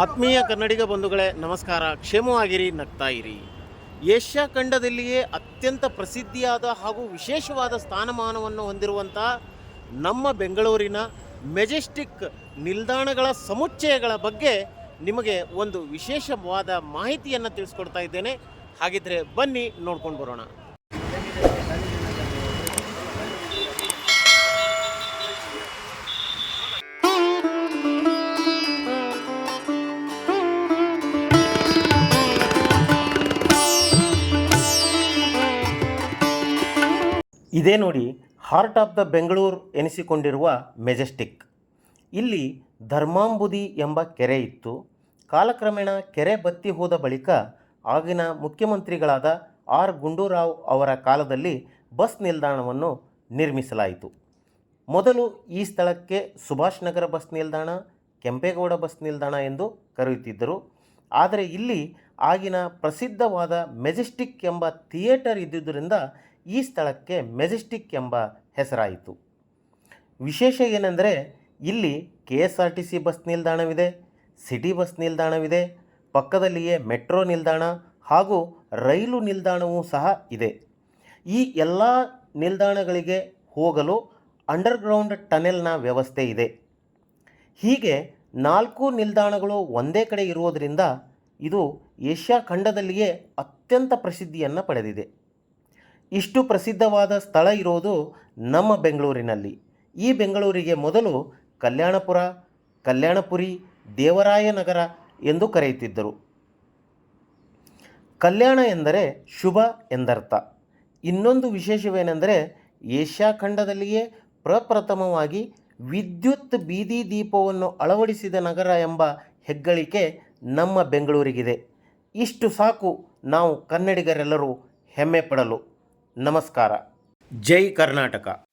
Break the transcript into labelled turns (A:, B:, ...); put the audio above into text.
A: ಆತ್ಮೀಯ ಕನ್ನಡಿಗ ಬಂಧುಗಳೇ, ನಮಸ್ಕಾರ. ಕ್ಷೇಮವಾಗಿರಿ, ನಗ್ತಾ ಇರಿ. ಏಷ್ಯಾ ಖಂಡದಲ್ಲಿಯೇ ಅತ್ಯಂತ ಪ್ರಸಿದ್ಧಿಯಾದ ಹಾಗೂ ವಿಶೇಷವಾದ ಸ್ಥಾನಮಾನವನ್ನು ಹೊಂದಿರುವಂಥ ನಮ್ಮ ಬೆಂಗಳೂರಿನ ಮೆಜೆಸ್ಟಿಕ್ ನಿಲ್ದಾಣಗಳ ಸಮುಚ್ಚಯಗಳ ಬಗ್ಗೆ ನಿಮಗೆ ಒಂದು ವಿಶೇಷವಾದ ಮಾಹಿತಿಯನ್ನು ತಿಳಿಸ್ಕೊಡ್ತಾ ಇದ್ದೇನೆ. ಹಾಗಿದ್ರೆ ಬನ್ನಿ ನೋಡ್ಕೊಂಡು ಬರೋಣ. ಇದೇ ನೋಡಿ ಹಾರ್ಟ್ ಆಫ್ ದ ಬೆಂಗಳೂರು ಎನಿಸಿಕೊಂಡಿರುವ ಮೆಜೆಸ್ಟಿಕ್ ಇಲ್ಲಿ ಧರ್ಮಾಂಬುದಿ ಎಂಬ ಕೆರೆ ಇತ್ತು. ಕಾಲಕ್ರಮೇಣ ಕೆರೆ ಬತ್ತಿ ಹೋದ ಬಳಿಕ ಆಗಿನ ಮುಖ್ಯಮಂತ್ರಿಗಳಾದ ಆರ್ ಗುಂಡೂರಾವ್ ಅವರ ಕಾಲದಲ್ಲಿ ಬಸ್ ನಿಲ್ದಾಣವನ್ನು ನಿರ್ಮಿಸಲಾಯಿತು. ಮೊದಲು ಈ ಸ್ಥಳಕ್ಕೆ ಸುಭಾಷ್ ನಗರ ಬಸ್ ನಿಲ್ದಾಣ, ಕೆಂಪೇಗೌಡ ಬಸ್ ನಿಲ್ದಾಣ ಎಂದು ಕರೆಯುತ್ತಿದ್ದರು. ಆದರೆ ಇಲ್ಲಿ ಆಗಿನ ಪ್ರಸಿದ್ಧವಾದ ಮೆಜೆಸ್ಟಿಕ್ ಎಂಬ ಥಿಯೇಟರ್ ಇದ್ದುದರಿಂದ ಈ ಸ್ಥಳಕ್ಕೆ ಮೆಜೆಸ್ಟಿಕ್ ಎಂಬ ಹೆಸರಾಯಿತು. ವಿಶೇಷ ಏನೆಂದರೆ, ಇಲ್ಲಿ K S R T C bus ನಿಲ್ದಾಣವಿದೆ, city bus ನಿಲ್ದಾಣವಿದೆ, ಪಕ್ಕದಲ್ಲಿಯೇ ಮೆಟ್ರೋ ನಿಲ್ದಾಣ ಹಾಗೂ ರೈಲು ನಿಲ್ದಾಣವೂ ಸಹ ಇದೆ. ಈ ಎಲ್ಲ ನಿಲ್ದಾಣಗಳಿಗೆ ಹೋಗಲು ಅಂಡರ್ಗ್ರೌಂಡ್ ಟನೆಲ್ನ ವ್ಯವಸ್ಥೆ ಇದೆ. ಹೀಗೆ ನಾಲ್ಕು ನಿಲ್ದಾಣಗಳು ಒಂದೇ ಕಡೆ ಇರುವುದರಿಂದ ಇದು ಏಷ್ಯಾ ಖಂಡದಲ್ಲಿಯೇ ಅತ್ಯಂತ ಪ್ರಸಿದ್ಧಿಯನ್ನು ಪಡೆದಿದೆ. ಇಷ್ಟು ಪ್ರಸಿದ್ಧವಾದ ಸ್ಥಳ ಇರೋದು ನಮ್ಮ ಬೆಂಗಳೂರಿನಲ್ಲಿ. ಈ ಬೆಂಗಳೂರಿಗೆ ಮೊದಲು ಕಲ್ಯಾಣಪುರ, ಕಲ್ಯಾಣಪುರಿ, ದೇವರಾಯನಗರ ಎಂದು ಕರೆಯುತ್ತಿದ್ದರು. ಕಲ್ಯಾಣ ಎಂದರೆ ಶುಭ ಎಂದರ್ಥ. ಇನ್ನೊಂದು ವಿಶೇಷವೇನೆಂದರೆ ಏಷ್ಯಾ ಖಂಡದಲ್ಲಿಯೇ ಪ್ರಪ್ರಥಮವಾಗಿ ವಿದ್ಯುತ್ ಬೀದಿ ದೀಪವನ್ನು ಅಳವಡಿಸಿದ ನಗರ ಎಂಬ ಹೆಗ್ಗಳಿಕೆ ನಮ್ಮ ಬೆಂಗಳೂರಿಗಿದೆ. ಇಷ್ಟು ಸಾಕು ನಾವು ಕನ್ನಡಿಗರೆಲ್ಲರೂ ಹೆಮ್ಮೆ ಪಡಲು. ನಮಸ್ಕಾರ. ಜೈ ಕರ್ನಾಟಕ.